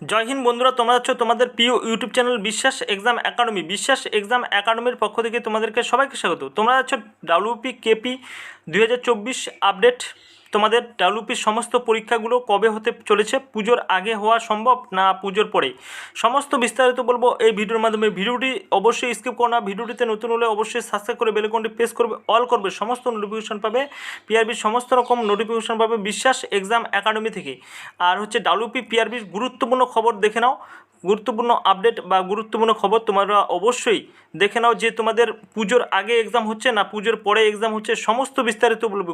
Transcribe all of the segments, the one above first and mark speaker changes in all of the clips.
Speaker 1: জয় হিন্দ বন্ধুরা, তোমরা হচ্ছে তোমাদের প্রিয় YouTube channel Biswas exam academy. Biswas exam একাডেমির পক্ষ থেকে তোমাদেরকে সবাইকে স্বাগত। তোমরা হচ্ছে ডাব্লিউপি কেপি দু হাজার চব্বিশ আপডেট। তোমাদের ডাব্লিউপির সমস্ত পরীক্ষাগুলো কবে হতে চলেছে? পুজোর আগে হওয়া সম্ভব না পুজোর পরে? সমস্ত বিস্তারিত বলব এই ভিডিওর মাধ্যমে। ভিডিওটি অবশ্যই স্কিপ করো না। ভিডিওটিতে নতুন হলে অবশ্যই সাবস্ক্রাইব করে বেলকনটি প্রেস করবে। অল করবে। সমস্ত নোটিফিকেশন পাবে। পিআরবির সমস্ত রকম নোটিফিকেশন পাবে বিশ্বাস এক্সাম একাডেমি থেকে। আর হচ্ছে ডাব্লিউপি পিআরবির গুরুত্বপূর্ণ খবর দেখে নাও। গুরুত্বপূর্ণ আপডেট বা গুরুত্বপূর্ণ খবর তোমরা অবশ্যই দেখে নাও যে তোমাদের পুজোর আগে এক্সাম হচ্ছে না পুজোর পরে এক্সাম হচ্ছে। সমস্ত বিস্তারিত বলব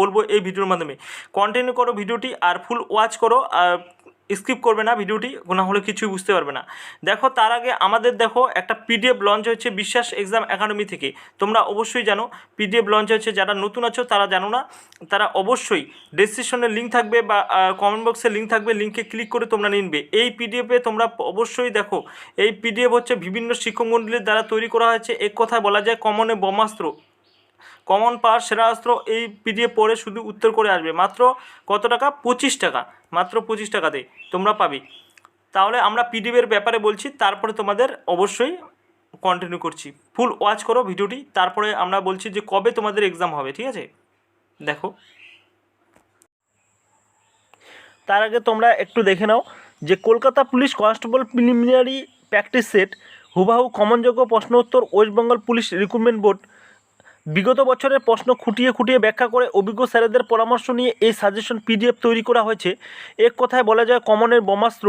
Speaker 1: বলব এই ভিডিওর মাধ্যমে। কন্টিনিউ করো ভিডিওটি আর ফুল ওয়াচ করো স্কিপ করবে না ভিডিওটি, না হলে কিছুই বুঝতে পারবে না। দেখো, তার আগে আমাদের দেখো একটা পিডিএফ লঞ্চ হয়েছে বিশ্বাস এক্সাম একাডেমি থেকে। তোমরা অবশ্যই জানো পিডিএফ লঞ্চ হয়েছে, যারা নতুন আছো তারা জানো না। তারা অবশ্যই ডেসক্রিপশনে লিঙ্ক থাকবে বা কমেন্ট বক্সে লিঙ্ক থাকবে লিঙ্কে ক্লিক করে তোমরা নিনবে এই পিডিএফে তোমরা অবশ্যই দেখো, এই পিডিএফ হচ্ছে বিভিন্ন শিক্ষক মণ্ডলীর দ্বারা তৈরি করা হয়েছে। এক কথায় বলা যায় কমনে ব্রহ্মাস্ত্র। কমন পাওয়ার সেরা অস্ত্র এই পিডিএফ পড়ে শুধু উত্তর করে আসবে। মাত্র কত টাকা? পঁচিশ টাকা। মাত্র পঁচিশ টাকাতে তোমরা পাবে। তাহলে আমরা পিডিএফের ব্যাপারে বলছি, তারপরে তোমাদের অবশ্যই কন্টিনিউ করছি। ফুল ওয়াচ করো ভিডিওটি, তারপরে আমরা বলছি যে কবে তোমাদের এক্সাম হবে, ঠিক আছে? দেখো। তার আগে তোমরা একটু দেখে নাও যে Kolkata police constable preliminary practice set হুবাহু কমনযোগ্য প্রশ্ন উত্তর West Bengal police recruitment board বিগত বছরের প্রশ্ন খুঁটিয়ে খুঁটিয়ে ব্যাখ্যা করে অভিজ্ঞ স্যারেদের পরামর্শ নিয়ে এই সাজেশন পিডিএফ তৈরি করা হয়েছে। এক কথায় বলা যায়, কমনের বোমাস্ত্র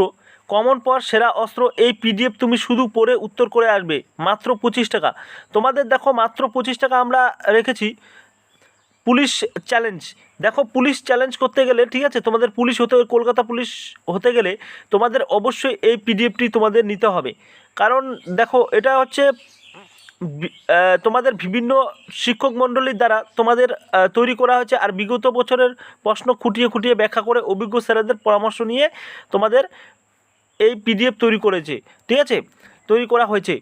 Speaker 1: কমন পাওয়ার সেরা অস্ত্র এই পিডিএফ তুমি শুধু পড়ে উত্তর করে আসবে, মাত্র পঁচিশ টাকা। তোমাদের দেখো, মাত্র পঁচিশ টাকা আমরা রেখেছি পুলিশ চ্যালেঞ্জ দেখো, পুলিশ চ্যালেঞ্জ করতে গেলে, ঠিক আছে, তোমাদের পুলিশ হতে, কলকাতা পুলিশ হতে গেলে তোমাদের অবশ্যই এই পিডিএফটি তোমাদের নিতে হবে। কারণ দেখো, এটা হচ্ছে তোমাদের বিভিন্ন শিক্ষক মণ্ডলীর দ্বারা তোমাদের তৈরি করা হয়েছে আর বিগত বছরের প্রশ্ন খুঁটিয়ে খুঁটিয়ে ব্যাখ্যা করে অভিজ্ঞ স্যারেদের পরামর্শ নিয়ে তোমাদের এই পিডিএফ তৈরি করেছে। ঠিক আছে? তৈরি করা হয়েছে।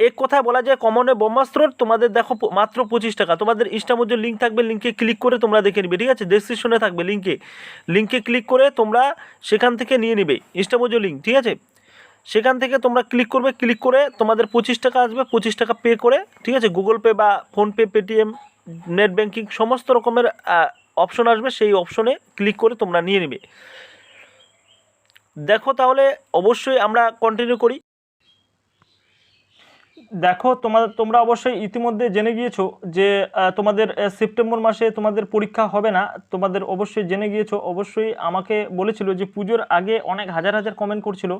Speaker 1: এক কথায় বলা যায় কমনে ব্রহ্মাস্ত্র তোমাদের দেখো মাত্র পঁচিশ টাকা। তোমাদের ইনস্টামধ্যে লিঙ্ক থাকবে লিঙ্কে ক্লিক করে তোমরা দেখে নিবে, ঠিক আছে? ডেসক্রিপশনে থাকবে লিঙ্কে লিঙ্কে ক্লিক করে তোমরা সেখান থেকে নিয়ে নিবে ইনস্টামোজো লিঙ্ক ঠিক আছে? সেখান থেকে তোমরা ক্লিক করবে ক্লিক করে তোমাদের পঁচিশ টাকা আসবে, পঁচিশ টাকা পে করে, ঠিক আছে? গুগল পে বা ফোনপে পেটিএম নেট ব্যাঙ্কিং সমস্ত রকমের অপশন আসবে, সেই অপশনে ক্লিক করে তোমরা নিয়ে নেবে। দেখো তাহলে অবশ্যই আমরা কন্টিনিউ করি। দেখো তোমার তোমরা অবশ্যই ইতিমধ্যে জেনে গিয়েছো যে তোমাদের সেপ্টেম্বর মাসে তোমাদের পরীক্ষা হবে না। তোমাদের অবশ্যই জেনে গিয়েছো, অবশ্যই আমাকে বলেছিল যে, পুজোর আগে অনেক হাজার হাজার কমেন্ট করছিল।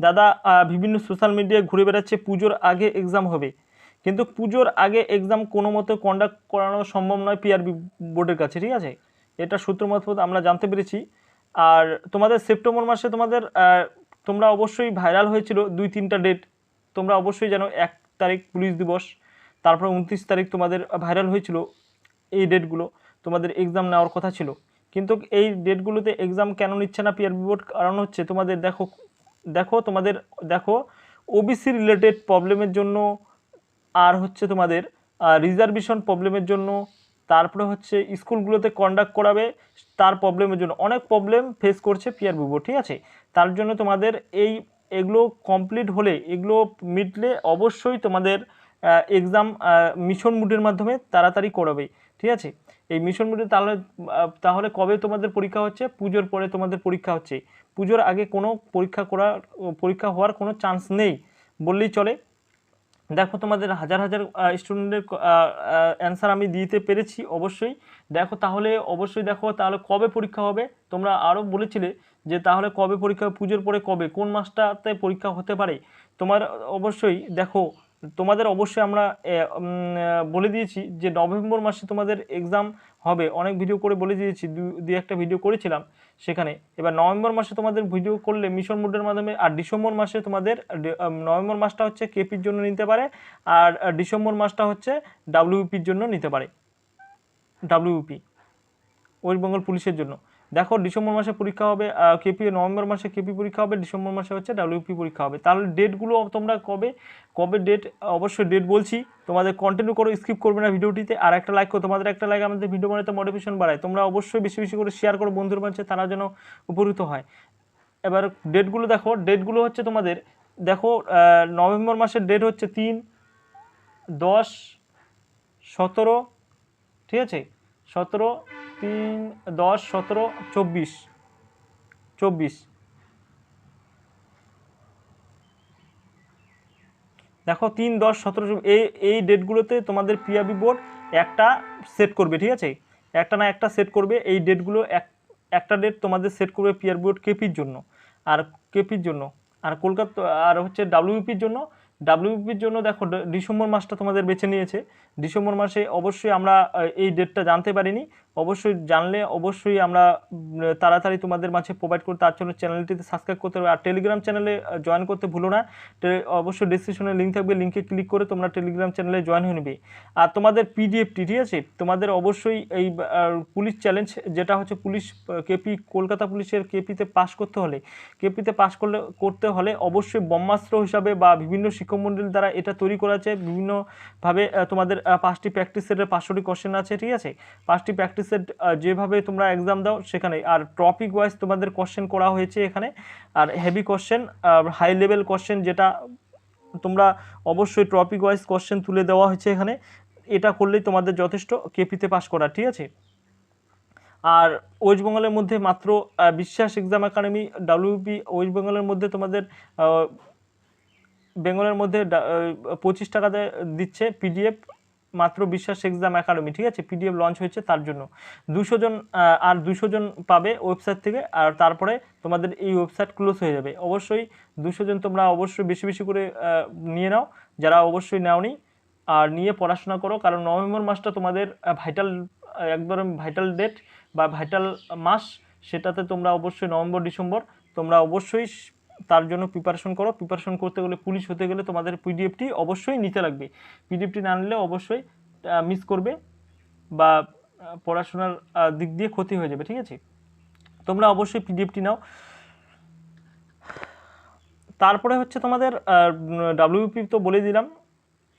Speaker 1: দাদা বিভিন্ন সোশ্যাল মিডিয়ায় ঘুরে বেড়াচ্ছে, পুজোর আগে এক্সাম হবে। কিন্তু পুজোর আগে এক্সাম কোনো মতে কন্ডাক্ট করানো সম্ভব নয় পিআরবি বোর্ডের কাছে, ঠিক আছে? এটা সূত্র মারফত আমরা জানতে পেরেছি। আর তোমাদের সেপ্টেম্বর মাসে তোমাদের তোমরা অবশ্যই ভাইরাল হয়েছিল দুই তিনটা ডেট তোমরা অবশ্যই জানো এক তারিখ পুলিশ দিবস, তারপর উনত্রিশ তারিখ তোমাদের ভাইরাল হয়েছিল এই ডেটগুলো তোমাদের এক্সাম নেওয়ার কথা ছিল। কিন্তু এই ডেটগুলোতে এক্সাম কেন নিচ্ছে না পিআরবি বোর্ড কারণ হচ্ছে তোমাদের দেখো দেখো তোমাদের, দেখো ওবিসি রিলেটেড প্রবলেমের জন্য আর হচ্ছে তোমাদের রিজার্ভেশন প্রবলেমের জন্য, তারপরে হচ্ছে স্কুলগুলোতে কন্ডাক্ট করাবে, তার প্রবলেমের জন্য অনেক প্রবলেম ফেস করছে পিআরবি বোর্ড ঠিক আছে? তার জন্য তোমাদের এই এগুলো কমপ্লিট হলে, এগুলো মিটলে অবশ্যই তোমাদের এক্সাম মিশন মুডের মাধ্যমে তাড়াতাড়ি করাবে, ঠিক আছে? এই মিশন মুডে তাহলে তাহলে কবে তোমাদের পরীক্ষা হচ্ছে? পুজোর পরে তোমাদের পরীক্ষা হচ্ছে। পুজোর আগে কোনো পরীক্ষা করার, পরীক্ষা হওয়ার কোনো চান্স নেই বললেই চলে। দেখো তোমাদের হাজার হাজার স্টুডেন্টের অ্যান্সার আমি দিতে পেরেছি অবশ্যই। দেখো তাহলে অবশ্যই দেখো তাহলে কবে পরীক্ষা হবে? তোমরা আরও বলেছিলে যে তাহলে কবে পরীক্ষা পুজোর পরে কবে, কোন মাসটাতে পরীক্ষা হতে পারে? তোমার অবশ্যই দেখো, তোমাদের অবশ্যই আমরা বলে দিয়েছি যে নভেম্বর মাসে তোমাদের এক্সাম হবে। অনেক ভিডিও করে বলে দিয়েছি, দু- একটা ভিডিও করেছিলাম সেখানে। এবার নভেম্বর মাসে তোমাদের ভিডিও করলে মিশন মুডের মাধ্যমে, আর ডিসেম্বর মাসে তোমাদের নভেম্বর মাসটা হচ্ছে কেপির জন্য নিতে পারে, আর ডিসেম্বর মাসটা হচ্ছে ডাব্লিউপির জন্য নিতে পারে। ডাব্লিউপি ওয়েস্ট বেঙ্গল পুলিশের জন্য। দেখো, ডিসেম্বর মাসে পরীক্ষা হবে কেপি নভেম্বর মাসে কেপি পরীক্ষা হবে, ডিসেম্বর মাসে হচ্ছে ডাব্লিউপি পরীক্ষা হবে। তাহলে ডেটগুলো তোমরা কবে কবে ডেট অবশ্যই ডেট বলছি। তোমাদের কন্টিনিউ করো স্কিপ করবে না ভিডিওটিতে। আর একটা লাইক করো, তোমাদের একটা লাইক আমাদের ভিডিও বানাতে মোটিভেশন বাড়ায়। তোমরা অবশ্যই বেশি বেশি করে শেয়ার করো বন্ধুর মাঝে, তারা যেন উপকৃত হয়। এবার ডেটগুলো দেখো ডেটগুলো হচ্ছে তোমাদের, দেখো নভেম্বর মাসের ডেট হচ্ছে তিন, দশ, সতেরো, ঠিক আছে? সতেরো তিন, দশ, সতেরো, চব্বিশ। চব্বিশ। দেখো, তিন, দশ, সতেরো এই এই ডেটগুলোতে তোমাদের পিআবি বোর্ড একটা সেট করবে, ঠিক আছে? একটা না একটা সেট করবে, এই ডেটগুলো এক, একটা ডেট তোমাদের সেট করবে পিআর বোর্ড কেপির জন্য আর কেপির জন্য। আর কলকাতা, আর হচ্ছে ডাব্লিউপির জন্য। ডাব্লিউপির জন্য দেখো ডিসেম্বর মাসটা তোমাদের বেছে নিয়েছে। ডিসেম্বর মাসে অবশ্যই আমরা এই ডেটটা জানতে পারিনি। অবশ্যই জানলে অবশ্যই আমরা তাড়াতাড়ি তোমাদের মাঝে প্রোভাইড করতে তার জন্য চ্যানেলটিতে সাবস্ক্রাইব করতে হবে। আর টেলিগ্রাম চ্যানেলে জয়েন করতে ভুলো না। অবশ্যই ডিসক্রিপশনে লিঙ্ক থাকবে লিঙ্কে ক্লিক করে তোমরা টেলিগ্রাম চ্যানেলে জয়েন হয়ে নেবে। আর তোমাদের পিডিএফটি ঠিক আছে? তোমাদের অবশ্যই এই পুলিশ চ্যালেঞ্জ যেটা হচ্ছে পুলিশ কেপি কলকাতা পুলিশের কেপিতে পাস করতে হলে কেপিতে পাস করলে, করতে হলে অবশ্যই ব্রহ্মাস্ত্র হিসাবে বা বিভিন্ন শিক্ষকমণ্ডলী দ্বারা এটা তৈরি করা আছে। বিভিন্নভাবে তোমাদের পাঁচটি প্র্যাকটিস সেটের পাঁচশোটি কোশ্চেন আছে, ঠিক আছে? পাঁচটি প্র্যাকটিস সেট যেভাবে তোমরা এক্সাম দাও সেখানে। আর টপিক ওয়াইজ তোমাদের কোশ্চেন করা হয়েছে এখানে। আর heavy question high level question যেটা তোমরা অবশ্যই টপিক ওয়াইজ কোশ্চেন তুলে দেওয়া হয়েছে এখানে। এটা করলেই তোমাদের যথেষ্ট কেপিতে পাস করা, ঠিক আছে? আর ওয়েস্ট বেঙ্গলের মধ্যে মাত্র বিশ্বাস এক্সাম একাডেমি ডাব্লিউপি ওয়েস্ট বেঙ্গলের মধ্যে তোমাদের বেঙ্গলের মধ্যে পঁচিশ টাকাতে দিচ্ছে পিডিএফ মাত্র বিশ্বাস এক্সাম একাডেমি ঠিক আছে? পিডিএফ লঞ্চ হয়েছে তার জন্য। দুশো জন আর দুশো জন পাবে ওয়েবসাইট থেকে, আর তারপরে তোমাদের এই ওয়েবসাইট ক্লোজ হয়ে যাবে। অবশ্যই দুশো জন তোমরা অবশ্যই বেশি বেশি করে নিয়ে নাও। যারা অবশ্যই নাওনি আর নিয়ে পড়াশোনা করো, কারণ নভেম্বর মাসটা তোমাদের ভাইটাল একদম ভাইটাল ডেট বা ভাইটাল মাস, সেটাতে তোমরা অবশ্যই নভেম্বর, ডিসেম্বর, তোমরা অবশ্যই তার জন্য প্রিপারেশন করো। প্রিপারেশন করতে গেলে পুলিশ হতে গেলে তোমাদের পিডিএফটি অবশ্যই নিতে লাগবে। পিডিএফটি না নিলে অবশ্যই মিস করবে বা পড়াশোনার দিক দিয়ে ক্ষতি হয়ে যাবে, ঠিক আছে? তোমরা অবশ্যই পিডিএফটি নাও। তারপরে হচ্ছে তোমাদের ডাব্লিউপি তো বলে দিলাম।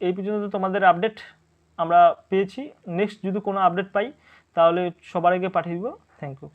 Speaker 1: এই পর্যন্ত তোমাদের আপডেট আমরা পেয়েছি। নেক্সট যদি কোনো আপডেট পাই, তাহলে সবার আগে পাঠিয়ে দিব। Thank you